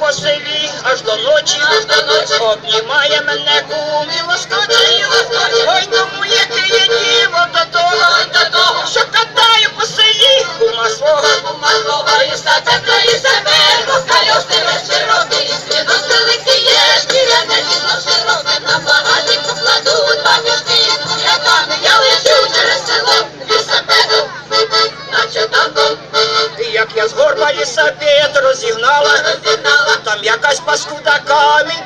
по селі, аж до ночі, Аж до ночі. обнімає мене кум і ой, кому яке є діло до того, до того. що катаю по селі, кума свого, Кума свого і статка і себе, розкальош тебе широкий, і свідок великий є, шкіряне діло широке, на багаті покладу два мішки із буряками, я лечу через як я з горба і розігнала, розігнала, там якась паскуда камінь